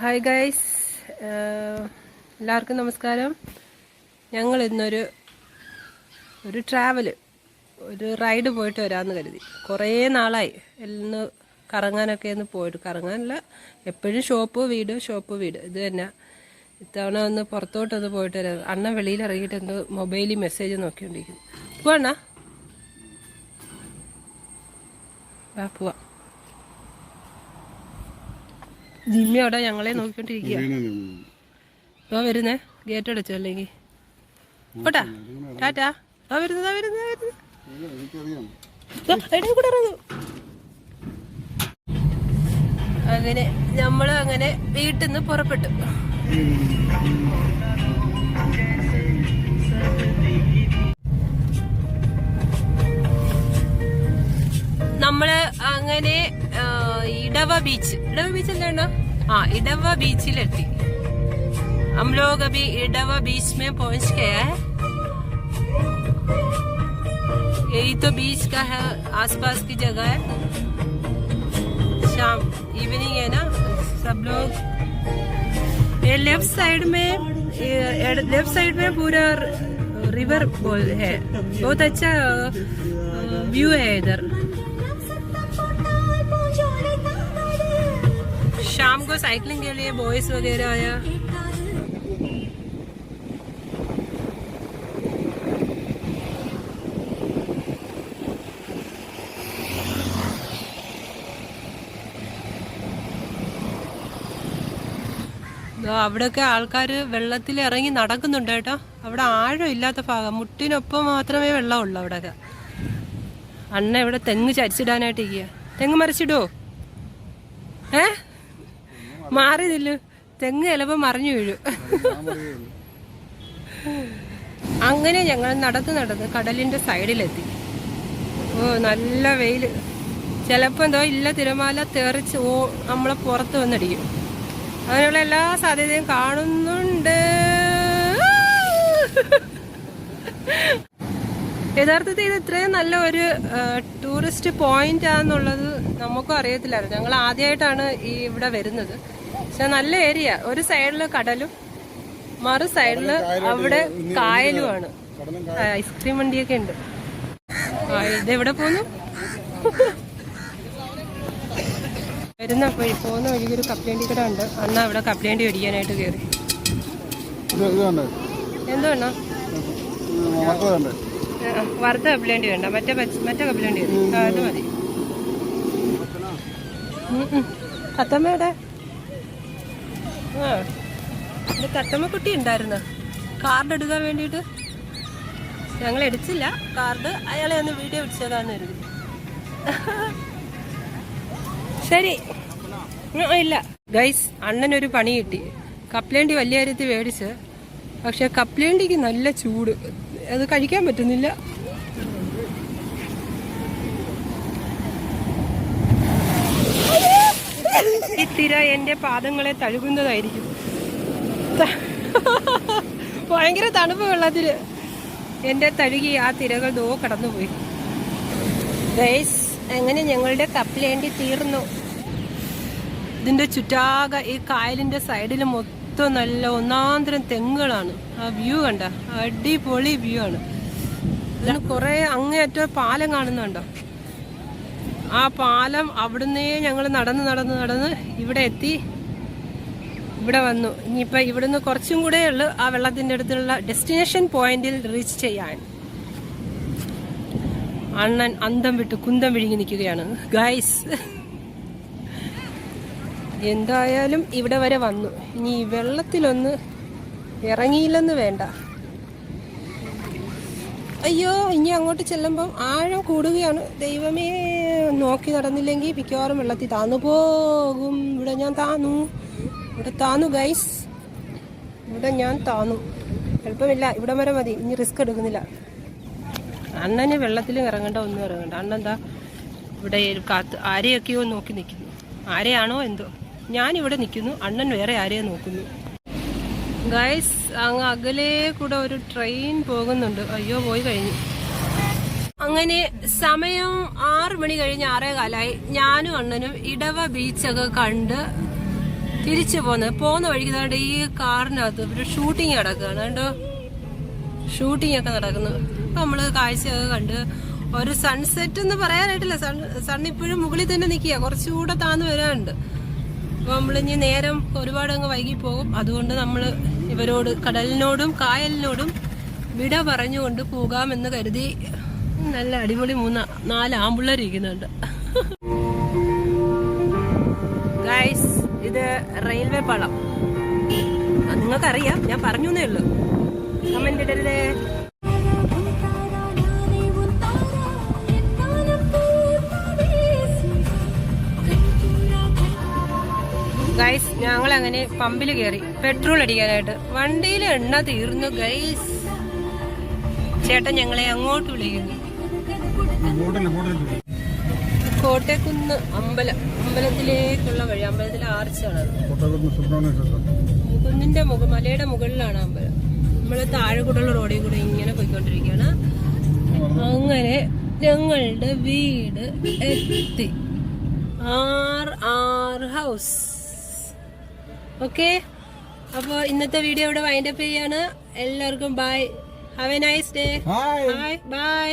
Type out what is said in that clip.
Hi guys എല്ലാവർക്കും നമസ്കാരം. ഞങ്ങൾ ഇന്നൊരു ഒരു ട്രാവൽ ഒരു റൈഡ് പോയിട്ട് വരാമെന്ന് കരുതി. കുറേ നാളായി. ഇന്ന് കറങ്ങാനൊക്കെ ഒന്ന് പോയിട്ട് കറങ്ങാനല്ല എപ്പോഴും ഷോപ്പ് വീട് ഷോപ്പ് വീട്. ഇത് തന്നെ. ഇത്തവണ ഒന്ന് പുറത്തോട്ടൊന്ന് പോയിട്ട് വരാം. അണ്ണൻ വെളിയിൽ ഇറങ്ങിയിട്ട് എന്തോ മൊബൈലിൽ മെസ്സേജ് നോക്കിക്കൊണ്ടിരിക്കുന്നു. പോവാ പോവാം. ജിമ്മി അവിടെ ഞങ്ങളെ നോക്കിക്കൊണ്ടിരിക്കുക ഇപ്പൊ വരുന്നേ. ഗേറ്റ് അടച്ചോ അല്ലെങ്കിൽ പോട്ടാ. ടാറ്റാ. ആ വരുന്നതാ വരുന്നതാ അങ്ങനെ നമ്മൾ അങ്ങനെ വീട്ടിൽ നിന്ന് പുറപ്പെട്ടു. നമ്മൾ അങ്ങനെ ആ, ഇടവ ബീച്ച് ഇടവ ബീച്ച് എന്താണ് ആ ഇടവ ബീച്ചിലെത്തി हम लोग अभी इडवा बीच में पहुंच गए हैं यही तो बीच का है आसपास की जगह है शाम इवनिंग है ना सब लोग ये लेफ्ट साइड में लेफ्ट साइड में पूरा रिवर है बहुत अच्छा व्यू है इधर शाम को साइकिलिंग के लिए बॉयज वगैरह आया ദാ അവിടെയൊക്കെ ആൾക്കാർ വെള്ളത്തിൽ ഇറങ്ങി നടക്കുന്നുണ്ട് കേട്ടോ അവിടെ ആഴം ഇല്ലാത്ത ഭാഗം മുട്ടിനൊപ്പം മാത്രമേ വെള്ളമുള്ളൂ അവിടെയൊക്കെ അണ്ണ ഇവിടെ തെങ്ങ് ചരിച്ചിടാനായിട്ട് ഇരിക്കുക തെങ്ങ് മറിച്ചിടുവോ മാറിയതില്ല തെങ്ങ് ചിലപ്പോൾ മറിഞ്ഞു വീഴും. അങ്ങനെ ഞങ്ങൾ നടന്ന് നടന്ന് കടലിന്റെ സൈഡിലെത്തി. ഓ നല്ല വെയിൽ. ചിലപ്പോ എന്തോ ഇല്ല തിരമാല തെറിച്ച് ഓ നമ്മളെ പുറത്ത് വന്നടിക്കും. അങ്ങനെയുള്ള എല്ലാ സാധ്യതയും കാണുന്നുണ്ട്. യഥാർത്ഥത്തിൽ ഇത് ഇത്രയും നല്ല ഒരു ടൂറിസ്റ്റ് പോയിന്റ് ആണെന്നുള്ളത് നമുക്കും അറിയത്തില്ലായിരുന്നു. ഞങ്ങൾ ആദ്യമായിട്ടാണ് ഈ ഇവിടെ വരുന്നത്. പക്ഷെ നല്ല ഏരിയ. ഒരു സൈഡിൽ കടലും മറു സൈഡിൽ അവിടെ കായലുമാണ്. ഐസ്ക്രീം വണ്ടിയൊക്കെ ഉണ്ട്. ഇതെവിടെ പോന്നു? വരുന്ന വഴി പോകുന്ന വഴിക്ക് ഒരു കപ്പലേണ്ടി കട ഉണ്ട്. അന്ന് അവിടെ കപ്പലേണ്ടി മേടിക്കാനായിട്ട് കയറി എന്തോ വറുത്ത കപ്പലേണ്ടി വേണ്ട. മറ്റേ മറ്റേ കപ്പലേണ്ടി അത് മതി. ഉം, ഉം. തത്തമ്മയുടെ കുട്ടി ഇത് ഉണ്ടായിരുന്നു. കാർഡ് എടുക്കാൻ വേണ്ടിട്ട് ഞങ്ങൾ എടുത്തില്ല. കാർഡ് അയാളെ ഒന്ന് വീഡിയോ പിടിച്ചതാന്ന് കരുതി. ശരി. ഇല്ല. ഗൈസ് അണ്ണനൊരു പണി കിട്ടി. കപ്ലേണ്ടി വലിയ കാര്യത്തിൽ മേടിച്ച്. പക്ഷെ കപ്ലേണ്ടിക്ക് നല്ല ചൂട്. അത് കഴിക്കാൻ പറ്റുന്നില്ല. തിര എന്റെ പാദങ്ങളെ തഴുകുന്നതായിരിക്കും. ഭയങ്കര തണുപ്പ് വെള്ളത്തിൽ എന്റെ തഴുകി ആ തിരകൾ ദോ കടന്നുപോയി. ഗൈസ് അങ്ങനെ ഞങ്ങളുടെ കപ്പലേണ്ടി തീർന്നു? ഇതിന്റെ ചുറ്റാകെ ഈ കായലിന്റെ സൈഡിൽ മൊത്തം നല്ല ഒന്നാന്തരം തെങ്ങുകളാണ്. ആ വ്യൂ കണ്ട അടിപൊളി വ്യൂ ആണ്. കുറെ അങ്ങേയറ്റം പാലം കാണുന്നുണ്ടോ? ആ പാലം അവിടുന്നേ ഞങ്ങൾ നടന്ന് നടന്ന് നടന്ന് ഇവിടെ എത്തി. ഇവിടെ വന്നു. ഇനിയിപ്പോൾ ഇവിടുന്ന് കുറച്ചും കൂടെ ഉള്ളു ആ വെള്ളത്തിന്റെ അടുത്തുള്ള ഡെസ്റ്റിനേഷൻ പോയിന്റിൽ റീച്ച് ചെയ്യാൻ. അണ്ണൻ അന്തം വിട്ട് കുന്തം വിഴുങ്ങി നിൽക്കുകയാണ്. ഗൈസ് എന്തായാലും ഇവിടെ വരെ വന്നു. ഇനി വെള്ളത്തിലൊന്ന് ഇറങ്ങിയില്ലെന്ന് വേണ്ട. അയ്യോ ഇനി അങ്ങോട്ട് ചെല്ലുമ്പം ആഴം കൂടുകയാണ്. ദൈവമേ നോക്കി നടന്നില്ലെങ്കിൽ മിക്കവാറും വെള്ളത്തിൽ താന്നു പോകും. ഇവിടെ ഞാൻ താന്നു. ഇവിടെ താന്നു ഗൈസ് ഇവിടെ ഞാൻ താന്നു. എളുപ്പമില്ല. ഇവിടെ വരെ മതി. ഇനി റിസ്ക് എടുക്കുന്നില്ല. അണ്ണന് വെള്ളത്തിൽ ഇറങ്ങണ്ട ഒന്നും ഇറങ്ങണ്ട. അണ്ണെന്താ ഇവിടെ കാത്ത് ആരെയൊക്കെയോ നോക്കി നിൽക്കുന്നു ആരെയാണോ എന്തോ. ഞാൻ ഇവിടെ നിൽക്കുന്നു. അണ്ണൻ വേറെ ആരെയോ നോക്കുന്നു. ഗൈസ് അങ്ങ് അകലെ കൂടെ ഒരു ട്രെയിൻ പോകുന്നുണ്ട്. അയ്യോ പോയി കഴിഞ്ഞു. അങ്ങനെ സമയം ആറ് മണി കഴിഞ്ഞ് ആറേ കാലായി. ഞാനും അണ്ണനും ഇടവ ബീച്ചൊക്കെ കണ്ട് തിരിച്ചു പോന്ന്. പോകുന്ന വഴിക്ക് നമ്മുടെ ഈ കാറിനകത്ത് ഒരു ഷൂട്ടിംഗ് നടക്കുകയാണ് കണ്ടോ? ഷൂട്ടിംഗ് ഒക്കെ നടക്കുന്നു. അപ്പൊ നമ്മൾ കാഴ്ചയൊക്കെ കണ്ട് ഒരു സൺസെറ്റ് എന്ന് പറയാനായിട്ടില്ല. സൺ സൺ ഇപ്പോഴും മുകളിൽ തന്നെ നിൽക്കുക. കുറച്ചുകൂടെ താന്ന് വരാനുണ്ട്. അപ്പൊ നമ്മളിനി നേരം ഒരുപാട് അങ്ങ് വൈകി പോകും. അതുകൊണ്ട് നമ്മൾ ഇവരോട് കടലിനോടും കായലിനോടും വിട പറഞ്ഞുകൊണ്ട് പോകാമെന്ന് കരുതി നല്ല അടിപൊളി മൂന്ന് നാല് ആമ്പിള്ളേർ ഇരിക്കുന്നുണ്ട്. ഗൈസ് ഇത് റെയിൽവേ പാളം. നിങ്ങൾക്കറിയാം ഞാൻ പറഞ്ഞു ഉള്ളൂ. കമന്റ് ഇടരുതേ. ഗൈസ് ഞങ്ങൾ അങ്ങനെ പമ്പിൽ കയറി പെട്രോൾ അടിക്കാനായിട്ട്. വണ്ടിയിൽ എണ്ണ തീർന്നു ഗൈസ് ചേട്ടൻ ഞങ്ങളെ അങ്ങോട്ട് വിളിക്കുന്നു. കോട്ടയക്കുന്ന് അമ്പലം. അമ്പലത്തിലേക്കുള്ള വഴി അമ്പലത്തിലെ ആർച്ചാണ് മുകുന്നിന്റെ കുന്നിന്റെ മുഖ മലയുടെ മുകളിലാണ് അമ്പലം. നമ്മൾ താഴെ കൂടെയുള്ള റോഡിൽ കൂടെ ഇങ്ങനെ പോയിക്കൊണ്ടിരിക്കുകയാണ്. അങ്ങനെ ഞങ്ങളുടെ വീട് എത്തി. ആർ ആർ ഹൗസ് ഓക്കെ അപ്പോൾ ഇന്നത്തെ വീഡിയോ ഇവിടെ വൈൻഡപ്പ് ചെയ്യാണ്. എല്ലാവർക്കും bye have a nice day bye bye